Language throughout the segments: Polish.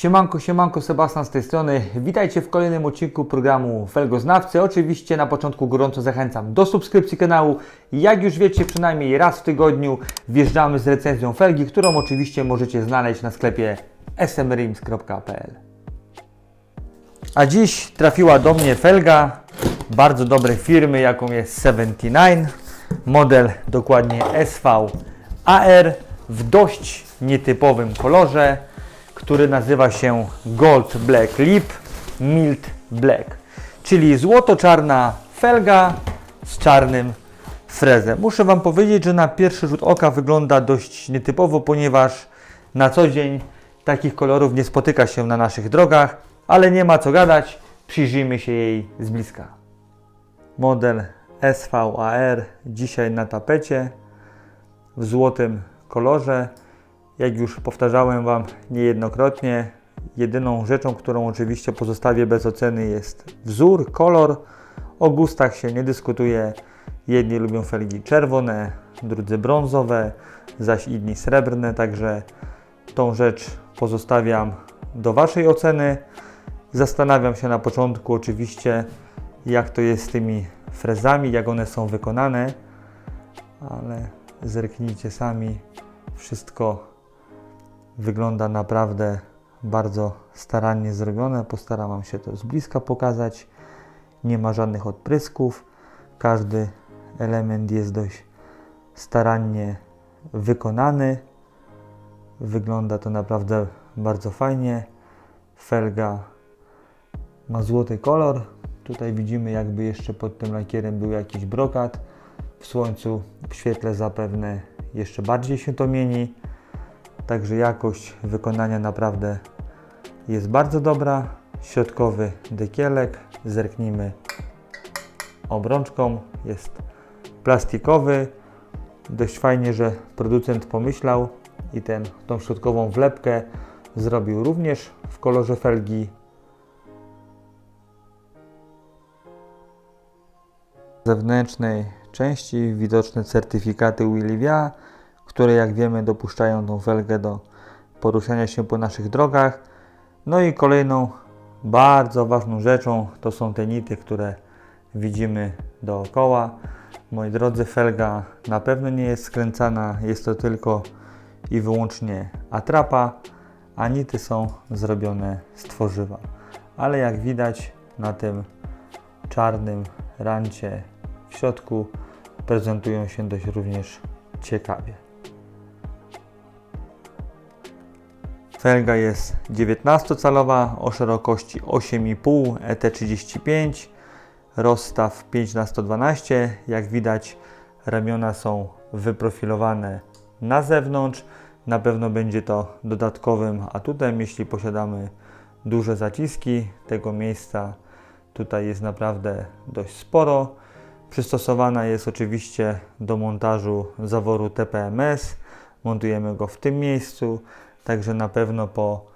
Siemanko, siemanko, Sebastian z tej strony. Witajcie w kolejnym odcinku programu Felgoznawcy. Oczywiście na początku gorąco zachęcam do subskrypcji kanału. Jak już wiecie, przynajmniej raz w tygodniu wjeżdżamy z recenzją felgi, którą oczywiście możecie znaleźć na sklepie smrims.pl. A dziś trafiła do mnie felga bardzo dobrej firmy, jaką jest 79. Model dokładnie SV AR w dość nietypowym kolorze, który nazywa się Gold Black Lip Mild Black, czyli złoto-czarna felga z czarnym frezem. Muszę Wam powiedzieć, że na pierwszy rzut oka wygląda dość nietypowo, ponieważ na co dzień takich kolorów nie spotyka się na naszych drogach, ale nie ma co gadać, przyjrzyjmy się jej z bliska. Model SVAR dzisiaj na tapecie w złotym kolorze. Jak już powtarzałem Wam niejednokrotnie, jedyną rzeczą, którą oczywiście pozostawię bez oceny jest wzór, kolor. O gustach się nie dyskutuje. Jedni lubią felgi czerwone, drudzy brązowe, zaś inni srebrne, także tą rzecz pozostawiam do Waszej oceny. Zastanawiam się na początku oczywiście, jak to jest z tymi frezami, jak one są wykonane, ale zerknijcie sami, wszystko wygląda naprawdę bardzo starannie zrobione. Postaram Wam się to z bliska pokazać. Nie ma żadnych odprysków. Każdy element jest dość starannie wykonany. Wygląda to naprawdę bardzo fajnie. Felga ma złoty kolor. Tutaj widzimy jakby jeszcze pod tym lakierem był jakiś brokat. W słońcu, w świetle zapewne jeszcze bardziej się to mieni. Także jakość wykonania naprawdę jest bardzo dobra. Środkowy dekielek, zerknijmy obrączką, jest plastikowy. Dość fajnie, że producent pomyślał i ten, tą środkową wlepkę zrobił również w kolorze felgi. Zewnętrznej części widoczne certyfikaty Willivia, które jak wiemy dopuszczają tą felgę do poruszania się po naszych drogach. No i kolejną bardzo ważną rzeczą to są te nity, które widzimy dookoła. Moi drodzy, felga na pewno nie jest skręcana, jest to tylko i wyłącznie atrapa, a nity są zrobione z tworzywa. Ale jak widać na tym czarnym rancie w środku prezentują się dość również ciekawie. Felga jest 19-calowa o szerokości 8,5 ET35, rozstaw 5 na 112 Jak widać, ramiona są wyprofilowane na zewnątrz. Na pewno będzie to dodatkowym atutem, jeśli posiadamy duże zaciski. Tego miejsca tutaj jest naprawdę dość sporo. Przystosowana jest oczywiście do montażu zaworu TPMS. Montujemy go w tym miejscu. Także na pewno po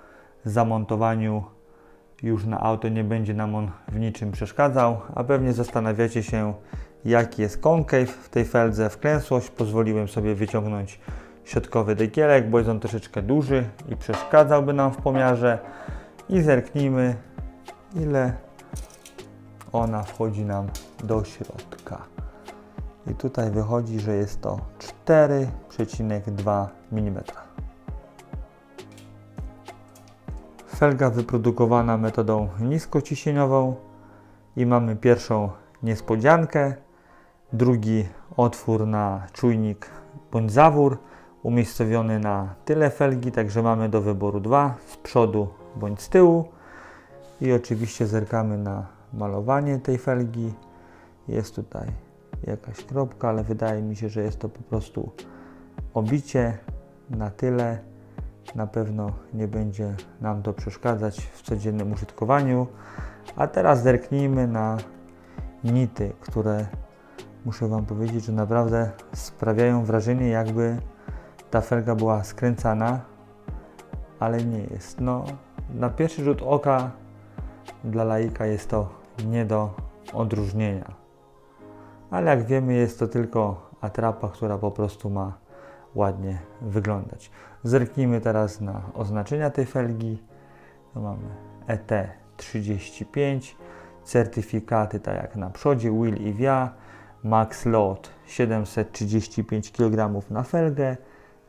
zamontowaniu już na auto nie będzie nam on w niczym przeszkadzał, a pewnie zastanawiacie się jaki jest concave w tej feldze. Wklęsłość pozwoliłem sobie wyciągnąć środkowy dekielek, bo jest on troszeczkę duży i przeszkadzałby nam w pomiarze i zerknijmy ile ona wchodzi nam do środka. I tutaj wychodzi, że jest to 4,2 mm. Felga wyprodukowana metodą niskociśnieniową i mamy pierwszą niespodziankę, drugi otwór na czujnik bądź zawór umiejscowiony na tyle felgi, także mamy do wyboru dwa z przodu bądź z tyłu i oczywiście zerkamy na malowanie tej felgi. Jest tutaj jakaś kropka, ale wydaje mi się, że jest to po prostu obicie na tyle na pewno nie będzie nam to przeszkadzać w codziennym użytkowaniu. A teraz zerknijmy na nity, które muszę Wam powiedzieć, że naprawdę sprawiają wrażenie, jakby ta felga była skręcana, ale nie jest. No, na pierwszy rzut oka dla laika jest to nie do odróżnienia. Ale jak wiemy, jest to tylko atrapa, która po prostu ma ładnie wyglądać. Zerknijmy teraz na oznaczenia tej felgi. Tu mamy E ET35, certyfikaty tak jak na przodzie, Will i Via, Max Lot 735 kg na felgę,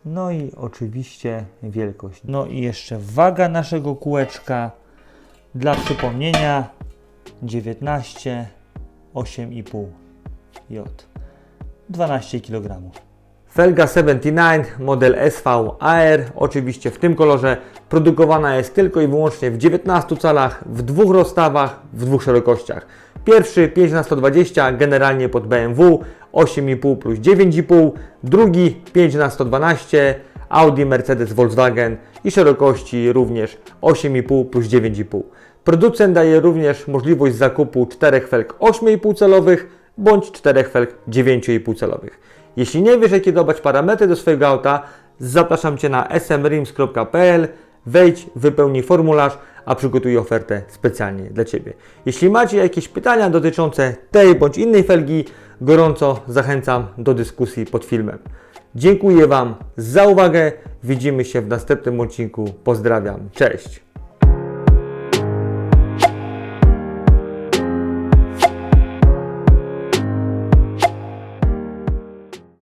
no i oczywiście wielkość. No i jeszcze waga naszego kółeczka, dla przypomnienia 19, 8,5 J, 12 kg. Felga 79 model SV AR, oczywiście w tym kolorze, produkowana jest tylko i wyłącznie w 19 calach, w dwóch rozstawach, w dwóch szerokościach. Pierwszy 5 na 120 generalnie pod BMW 8,5 plus 9,5, drugi 5 na 112 Audi, Mercedes, Volkswagen i szerokości również 8,5 plus 9,5. Producent daje również możliwość zakupu czterech felg 8,5 celowych bądź czterech felg 9,5 celowych. Jeśli nie wiesz, jakie dobrać parametry do swojego auta, zapraszam Cię na smrims.pl, wejdź, wypełnij formularz, a przygotuję ofertę specjalnie dla Ciebie. Jeśli macie jakieś pytania dotyczące tej bądź innej felgi, gorąco zachęcam do dyskusji pod filmem. Dziękuję Wam za uwagę, widzimy się w następnym odcinku, pozdrawiam, cześć!